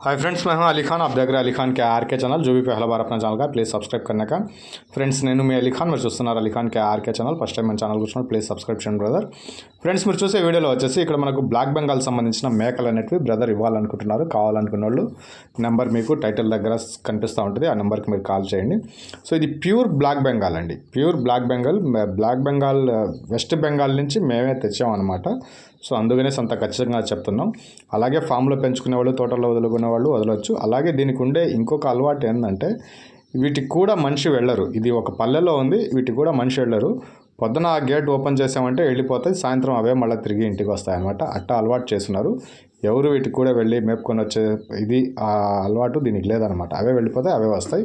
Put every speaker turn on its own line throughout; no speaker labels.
Hi friends मैं हूँ अली खान। आप देख रहे हैं Ali Khan K R K channel जो भी पहला बार अपना चैनल का प्लीज़ सब्सक्राइब करने का। फ्रेंड्स नैनू में अली खान, मैं सुनार Ali Khan K R K channel first time मैं चैनल कुछ प्लीज़ सब्सक्रिप्शन ब्रदर ఫ్రెండ్స్ మీరు చూసే వీడియోలో వచ్చేసి ఇక్కడ మనకు బ్లాక్ బెంగాల్ సంబంధించిన మేకలు అనేటివి బ్రదర్ ఇవ్వాలనుకుంటున్నారు. కావాలనుకున్న వాళ్ళు నెంబర్ మీకు టైటిల్ దగ్గర కనిపిస్తూ ఉంటుంది. ఆ నెంబర్కి మీరు కాల్ చేయండి. సో ఇది ప్యూర్ బ్లాక్ బెంగాల్ అండి. Pure black Bengal black Bengal west Bengal నుంచి మేమే తెచ్చామన్నమాట. సో అందుకనే అంత ఖచ్చితంగా చెప్తున్నాం. అలాగే ఫామ్లో పెంచుకునే వాళ్ళు తోటలో వదులుకునే వాళ్ళు వదలవచ్చు అలాగే దీనికి ఉండే ఇంకొక అలవాటు ఏంటంటే వీటికి కూడా మనిషి వెళ్ళరు. ఇది ఒక పల్లెలో ఉంది వీటికి కూడా మనిషి వెళ్ళరు. పొద్దున ఆ గేట్ ఓపెన్ చేసామంటే వెళ్ళిపోతాయి సాయంత్రం అవే మళ్ళీ తిరిగి ఇంటికి వస్తాయి అనమాట అట్టా అలవాటు చేస్తున్నారు. ఎవరు వీటికి కూడా వెళ్ళి మేపుకొని వచ్చే ఇది ఆ అలవాటు దీనికి లేదనమాట అవే వెళ్ళిపోతాయి అవే వస్తాయి.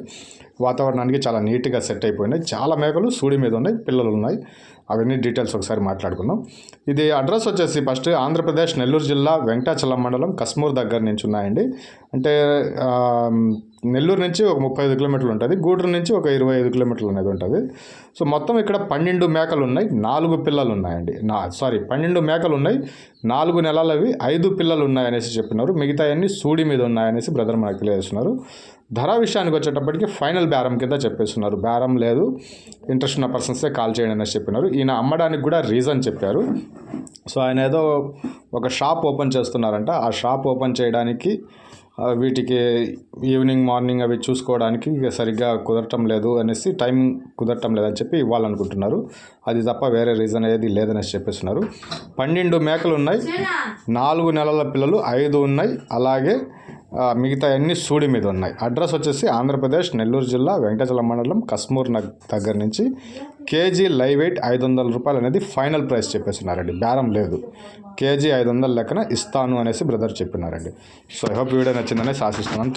వాతావరణానికి చాలా నీట్గా సెట్ అయిపోయినాయి. చాలా మేకలు సూడి మీద ఉన్నాయి పిల్లలు ఉన్నాయి. అవన్నీ డీటెయిల్స్ ఒకసారి మాట్లాడుకుందాం. ఇది అడ్రస్ వచ్చేసి ఫస్ట్ ఆంధ్రప్రదేశ్ నెల్లూరు జిల్లా వెంకటాచలం మండలం కస్మూర్ దగ్గర నుంచి ఉన్నాయండి. అంటే నెల్లూరు నుంచి ఒక ముప్పై ఐదు కిలోమీటర్లు ఉంటుంది. గూడూరు నుంచి ఒక ఇరవై ఐదు కిలోమీటర్లు అనేది ఉంటుంది. సో మొత్తం ఇక్కడ పన్నెండు మేకలు ఉన్నాయి నాలుగు పిల్లలు ఉన్నాయండి. నా సారీ పన్నెండు మేకలు ఉన్నాయి నాలుగు నెలలవి ఐదు పిల్లలు ఉన్నాయనేసి చెప్పినారు. మిగతా అన్ని సూడి మీద ఉన్నాయనేసి బ్రదర్ మనకు తెలియజేస్తున్నారు. ధర విషయానికి వచ్చేటప్పటికి ఫైనల్ బేరం కింద చెప్పేస్తున్నారు. బేరం లేదు. ఇంట్రెస్ట్ ఉన్న పర్సన్సే కాల్ చేయండి అనేసి చెప్పినారు. ఈయన అమ్మడానికి కూడా రీజన్ చెప్పారు. సో ఆయన ఏదో ఒక షాప్ ఓపెన్ చేస్తున్నారంట. ఆ షాప్ ఓపెన్ చేయడానికి వీటికి ఈవినింగ్ మార్నింగ్ అవి చూసుకోవడానికి సరిగ్గా కుదరటం లేదు అనేసి టైం కుదరటం లేదని చెప్పి ఇవ్వాలనుకుంటున్నారు. అది తప్ప వేరే రీజన్ ఏది లేదనేసి చెప్పేస్తున్నారు. పన్నెండు మేకలు ఉన్నాయి. నాలుగు నెలల పిల్లలు ఐదు ఉన్నాయి. అలాగే మిగతా అన్ని సూడి మీద ఉన్నాయి. అడ్రస్ వచ్చేసి ఆంధ్రప్రదేశ్ నెల్లూరు జిల్లా వెంకటచలం మండలం కస్మూర్ నగ్ దగ్గర నుంచి కేజీ లైవ్ వెయిట్ ఐదు వందల రూపాయలు అనేది ఫైనల్ ప్రైస్ చెప్పేస్తున్నారండి. బేరం లేదు. కేజీ ఐదు వందల లెక్కన ఇస్తాను అనేసి బ్రదర్ చెప్పినారండి. సో ఐ హోప్ వీడియో నచ్చిందని ఆశిస్తున్నాను.